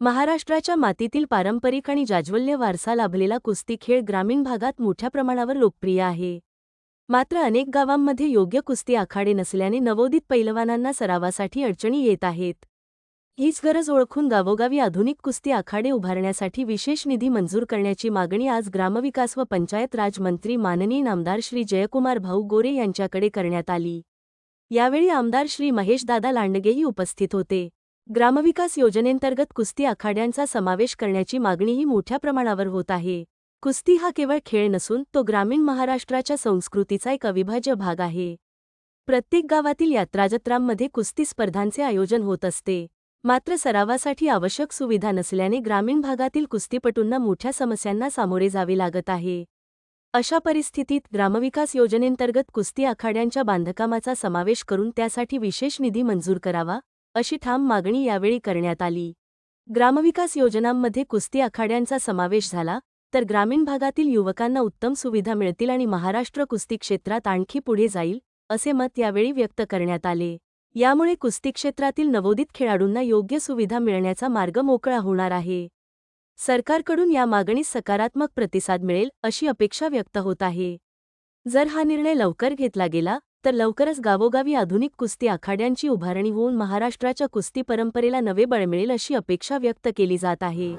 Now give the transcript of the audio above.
महाराष्ट्राच्या मातीतील पारंपरिक आणि जाज्वल्य वारसा लाभलेला कुस्ती खेळ ग्रामीण भागात मोठ्या प्रमाणावर लोकप्रिय आहे. मात्र अनेक गावांमध्ये योग्य कुस्ती आखाडे नसल्याने नवोदित पैलवानांना सरावासाठी अडचणी येत आहेत. हीच गरज ओळखून गावोगावी आधुनिक कुस्ती आखाडे उभारण्यासाठी विशेष निधी मंजूर करण्याची मागणी आज ग्रामविकास व पंचायत राज मंत्री माननीय नामदार श्री जयकुमार भाऊ गोरे यांच्याकडे करण्यात आली. यावेळी आमदार श्री महेशदादा लांडगेही उपस्थित होते. ग्रामविकास योजनेंतर्गत कुस्ती आखाड्यांचा समावेश करण्याची मागणीही मोठ्या प्रमाणावर होत आहे. कुस्ती हा केवळ खेळ नसून तो ग्रामीण महाराष्ट्राच्या संस्कृतीचा एक अविभाज्य भाग आहे. प्रत्येक गावातील यात्राजत्रांमध्ये कुस्ती स्पर्धांचे आयोजन होत असते. मात्र सरावासाठी आवश्यक सुविधा नसल्याने ग्रामीण भागातील कुस्तीपटूंना मोठ्या समस्यांना सामोरे जावे लागत आहे. अशा परिस्थितीत ग्रामविकास योजनेंतर्गत कुस्ती आखाड्यांच्या बांधकामाचा समावेश करून त्यासाठी विशेष निधी मंजूर करावा अशी ठाम मागणी यावेळी करण्यात आली. ग्रामविकास योजनांमध्ये कुस्ती आखाड्यांचा समावेश झाला तर ग्रामीण भागातील युवकांना उत्तम सुविधा मिळतील आणि महाराष्ट्र कुस्ती क्षेत्रात आणखी पुढे जाईल असे मत यावेळी व्यक्त करण्यात आले. यामुळे कुस्ती क्षेत्रातील नवोदित खेळाडूंना योग्य सुविधा मिळण्याचा मार्ग मोकळा होणार आहे. सरकारकडून या मागणीस सकारात्मक प्रतिसाद मिळेल अशी अपेक्षा व्यक्त होत आहे. जर हा निर्णय लवकर घेतला गेला तर लवकरच गावोगावी आधुनिक कुस्ती आखाड्यांची उभारणी होऊन महाराष्ट्राच्या कुस्ती परंपरेला नवे बळ मिळेल अशी अपेक्षा व्यक्त केली जात आहे.